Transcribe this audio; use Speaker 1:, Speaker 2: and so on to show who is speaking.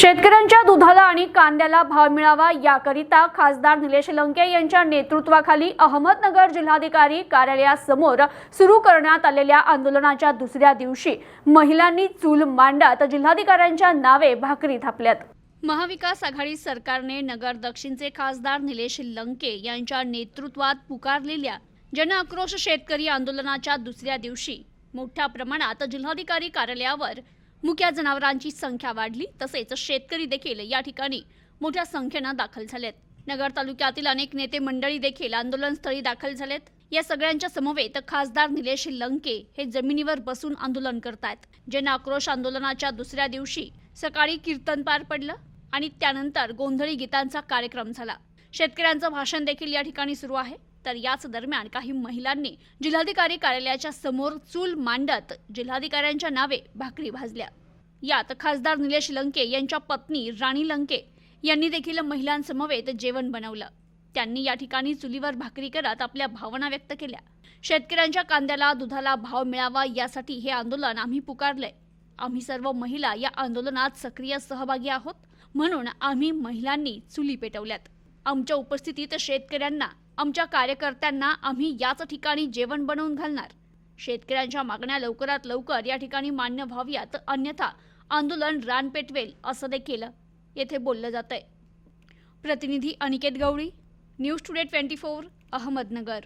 Speaker 1: शेतकऱ्यांच्या दुधाला आणि कांद्याला भाव मिळावा याकरिता खासदार निलेश लंके यांच्या नेतृत्वाखाली अहमदनगर जिल्हाधिकारी कार्यालयासमोर सुरू करण्यात आलेल्या आंदोलनाच्या दुसऱ्या दिवशी महिलांनी चूल मांडत जिल्हाधिकाऱ्यांच्या नावे भाकरी थापल्यात. महाविकास आघाडी सरकारने नगर दक्षिणचे खासदार निलेश लंके यांच्या नेतृत्वात पुकारलेल्या जनआक्रोश शेतकरी आंदोलनाच्या दुसऱ्या दिवशी मोठ्या प्रमाणात जिल्हाधिकारी कार्यालयावर मुक्या जनावरांची संख्या वाढली तसेच शेतकरी देखील या ठिकाणी मोठ्या संख्येनं दाखल झालेत. नगर तालुक्यातील अनेक नेते मंडळी देखील आंदोलनस्थळी दाखल झालेत. या सगळ्यांच्या समवेत खासदार निलेश लंके हे जमिनीवर बसून आंदोलन करतायत जन आक्रोश आंदोलनाच्या दुसऱ्या दिवशी सकाळी कीर्तन पार पडलं आणि त्यानंतर गोंधळी गीतांचा कार्यक्रम झाला. शेतकऱ्यांचं भाषण देखील या ठिकाणी सुरू आहे. तर याच दरम्यान काही महिलांनी जिल्हाधिकारी कार्यालयाच्या समोर चूल मांडत जिल्हाधिकाऱ्यांच्या नावे भाकरी भाजल्या. यात खासदार निलेश लंके यांच्या पत्नी राणी लंके यांनी देखील महिलांसमवेत जेवण बनवलं. त्यांनी या ठिकाणी चुलीवर भाकरी करत आपल्या भावना व्यक्त केल्या. शेतकऱ्यांच्या कांद्याला दुधाला भाव मिळावा यासाठी हे आंदोलन आम्ही पुकारलंय. आम्ही सर्व महिला या आंदोलनात सक्रिय सहभागी आहोत म्हणून आम्ही महिलांनी चुली पेटवल्यात. आमच्या उपस्थितीत शेतकऱ्यांना आमच्या कार्यकर्त्यांना आम्ही याच ठिकाणी जेवण बनवून घालणार. शेतकऱ्यांच्या मागण्या लवकरात लवकर या ठिकाणी मान्य व्हाव्यात अन्यथा आंदोलन रान पेटवेल असं देखील येथे बोललं जात आहे प्रतिनिधी Aniket Gawali news today twenty four Ahmednagar.